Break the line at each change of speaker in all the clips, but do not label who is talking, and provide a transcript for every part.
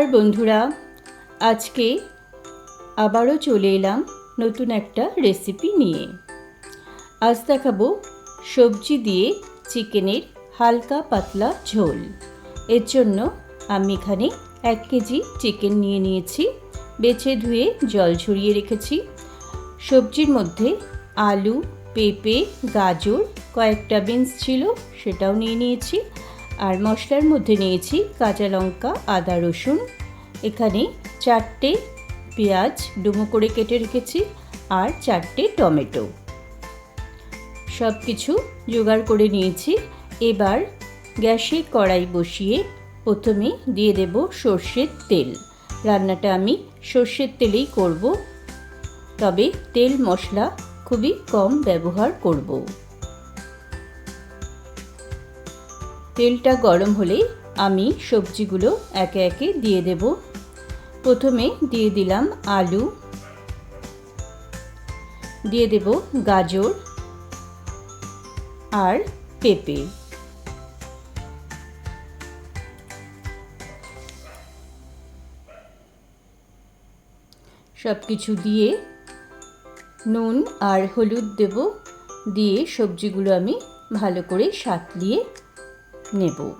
আর বন্ধুরা, আজকে আবারও চলে এলাম নতুন একটা রেসিপি নিয়ে। আজ দেখাবো সবজি দিয়ে চিকেনের হালকা পাতলা ঝোল। এর জন্য আমি এখানে এক কেজি চিকেন নিয়ে নিয়েছি, বেছে ধুয়ে জল ঝরিয়ে রেখেছি। সবজির মধ্যে আলু, পেঁপে, গাজর, কয়েকটা বিনস ছিল, সেটাও নিয়ে নিয়েছি। আর মশলার মধ্যে নিয়েছি কাঁচা লঙ্কা, আদা, রসুন। এখানে চারটে পেঁয়াজ ডুমো করে কেটে রেখেছি আর চারটে টমেটো। সব কিছু জোগাড় করে নিয়েছি। এবার গ্যাসে কড়াই বসিয়ে প্রথমে দিয়ে দেব সর্ষের তেল। রান্নাটা আমি সর্ষের তেলেই করব। তবে তেল মশলা খুবই কম ব্যবহার করব। তেলটা গরম হলে আমি সবজিগুলো একে একে দিয়ে দেব। প্রথমে দিয়ে দিলাম আলু। দিয়ে দেব গাজর আর পেঁপে। সব কিছু দিয়ে নুন আর হলুদ দেব। দিয়ে সবজিগুলো আমি ভালো করে সাতলিয়ে নেব।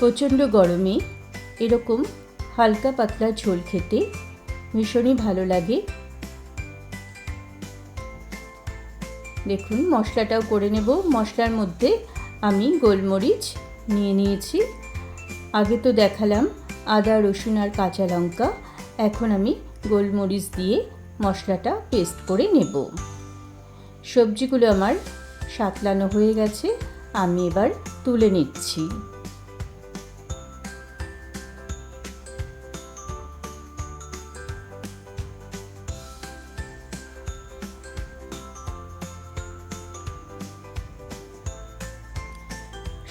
প্রচণ্ড গরমে এরকম হালকা পাতলা ঝোল খেতে ভীষণই ভালো লাগে। দেখুন, মশলাটাও করে নেব। মশলার মধ্যে আমি গোলমরিচ নিয়ে নিয়েছি। আগে তো দেখালাম আদা, রসুন আর কাঁচা লঙ্কা। এখন আমি গোলমরিচ দিয়ে মশলাটা পেস্ট করে নেব। সবজিগুলো আমার সাতলানো হয়ে গেছে, আমি এবার তুলে নিচ্ছি।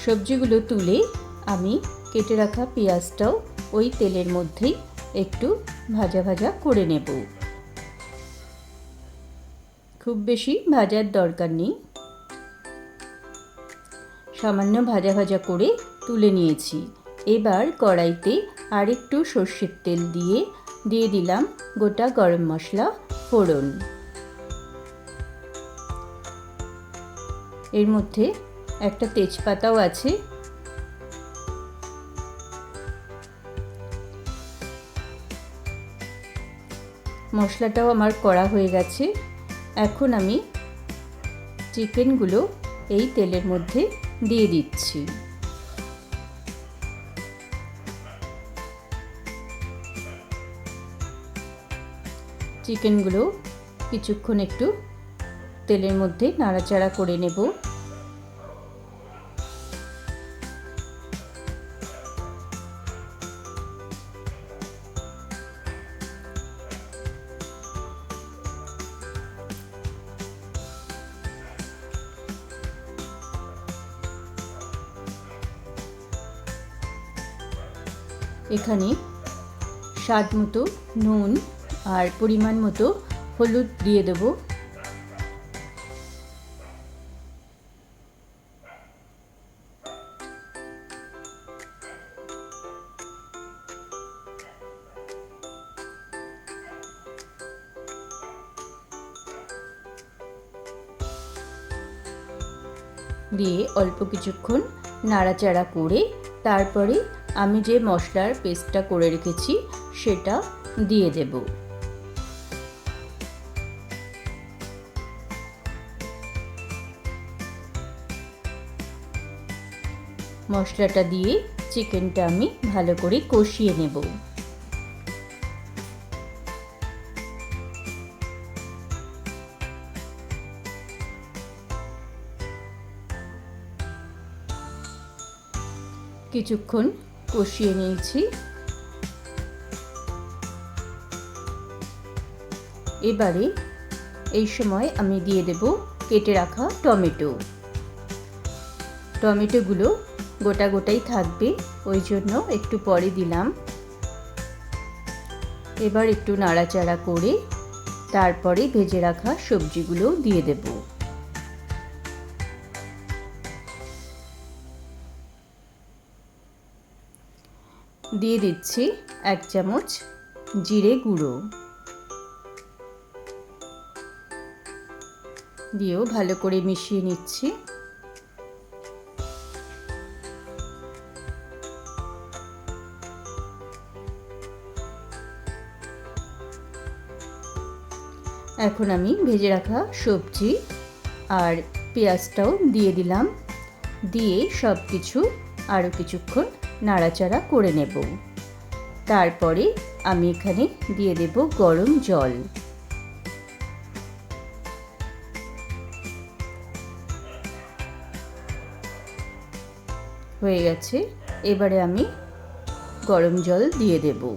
সবজিগুলো তুলে আমি কেটে রাখা পেঁয়াজটাও ওই তেলের মধ্যেই একটু ভাজা ভাজা করে নেব। খুব বেশি ভাজার দরকার নেই। সামান্য ভাজা ভাজা করে তুলে নিয়েছি। এবার কড়াইতে আরেকটু সর্ষের তেল দিয়ে দিয়ে দিলাম গোটা গরম মশলা, ফোড়ন। এর মধ্যে একটা তেজপাতাও আছে মশলাটাও আমার করা হয়ে গেছে। এখন আমি চিকেনগুলো এই তেলের মধ্যে দিয়ে দিচ্ছি। চিকেনগুলো কিছুক্ষণ একটু তেলের মধ্যে নাড়াচাড়া করে নেব। এখানে স্বাদ মতো নুন আর পরিমাণ মতো হলুদ দিয়ে দেব। দিয়ে অল্প কিছুক্ষণ নাড়াচাড়া করে তারপরে আমি যে মশলার পেস্টটা করে রেখেছি, সেটা দিয়ে দেব। মশলাটা দিয়ে চিকেনটা আমি ভালো করে কষিয়ে নেব। কিছুক্ষণ কষিয়ে নিয়েছি। এবারে এই সময় আমি দিয়ে দেব কেটে রাখা টমেটো। টমেটোগুলো গোটা গোটাই থাকবে, ওই জন্য একটু পরে দিলাম। এবার একটু নাড়াচাড়া করে তারপরে ভেজে রাখা সবজিগুলো দিয়ে দেব। দিয়ে দিচ্ছি এক চামচ জিরে গুঁড়ো। দিয়েও ভালো করে মিশিয়ে নিচ্ছি। এখন আমি ভেজে রাখা সবজি আর পেঁয়াজটাও দিয়ে দিলাম। দিয়ে সব কিছু আরও কিছুক্ষণ নাড়াচাড়া করে নেব। তারপরে আমি এখানে দিয়ে দেব গরম জল। হয়ে গেছে। এবারে আমি গরম জল দিয়ে দেব।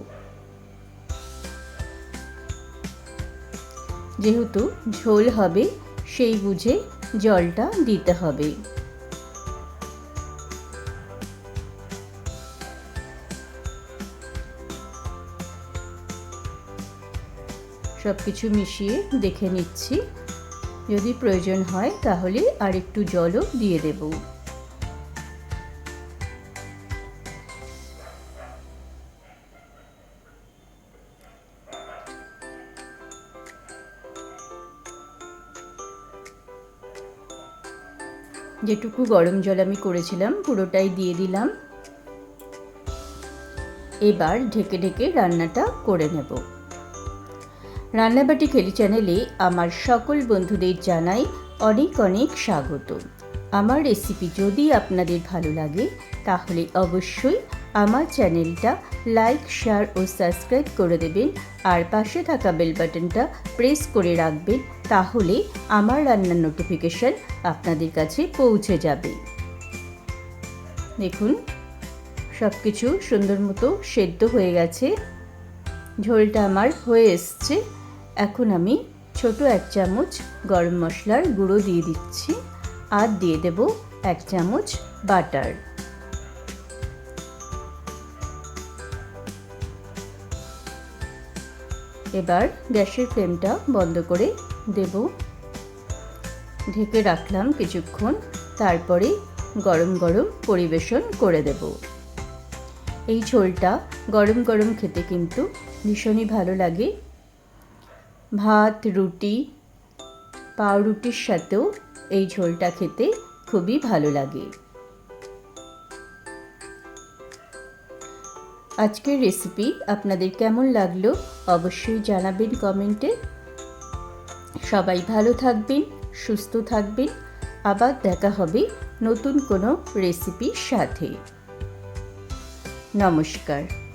যেহেতু ঝোল হবে, সেই বুঝে জলটা দিতে হবে। সব কিছু মিশিয়ে দেখে নিচ্ছি। যদি প্রয়োজন হয় তাহলে আর একটু জলও দিয়ে দেব। যেটুকু গরম জল আমি করেছিলাম, পুরোটাই দিয়ে দিলাম। এবার ঢেকে ঢেকে রান্নাটা করে নেব। রান্নাবাটি খেলি চ্যানেলে আমার সকল বন্ধুদের জানাই অনেক অনেক স্বাগত। আমার রেসিপি যদি আপনাদের ভালো লাগে, তাহলে অবশ্যই আমার চ্যানেলটা লাইক শেয়ার ও সাবস্ক্রাইব করে দেবেন আর পাশে থাকা বেল বাটনটা প্রেস করে রাখবেন, তাহলে আমার রান্নার নোটিফিকেশান আপনাদের কাছে পৌঁছে যাবে। দেখুন সব কিছু সুন্দর মতো সেদ্ধ হয়ে গেছে। ঝোলটা আমার হয়ে এসছে। এখন আমি ছোট এক চামচ গরম মশলার গুঁড়ো দিয়ে দিচ্ছি আর দিয়ে দেব এক চামচ বাটার। এবার গ্যাসের ফ্লেমটা বন্ধ করে দেব। ঢেকে রাখলাম কিছুক্ষণ, তারপরে গরম গরম পরিবেশন করে দেব। এই ঝোলটা গরম গরম খেতে কিন্তু ভীষণই ভালো লাগে। ভাত, রুটি, পাউরুটির সাথেও এই ঝোলটা খেতে খুবই ভালো লাগে। আজকের রেসিপি আপনাদের কেমন লাগল অবশ্যই জানাবেন কমেন্টে। সবাই ভালো থাকবেন, সুস্থ থাকবেন। আবার দেখা হবে নতুন কোনো রেসিপির সাথে। নমস্কার।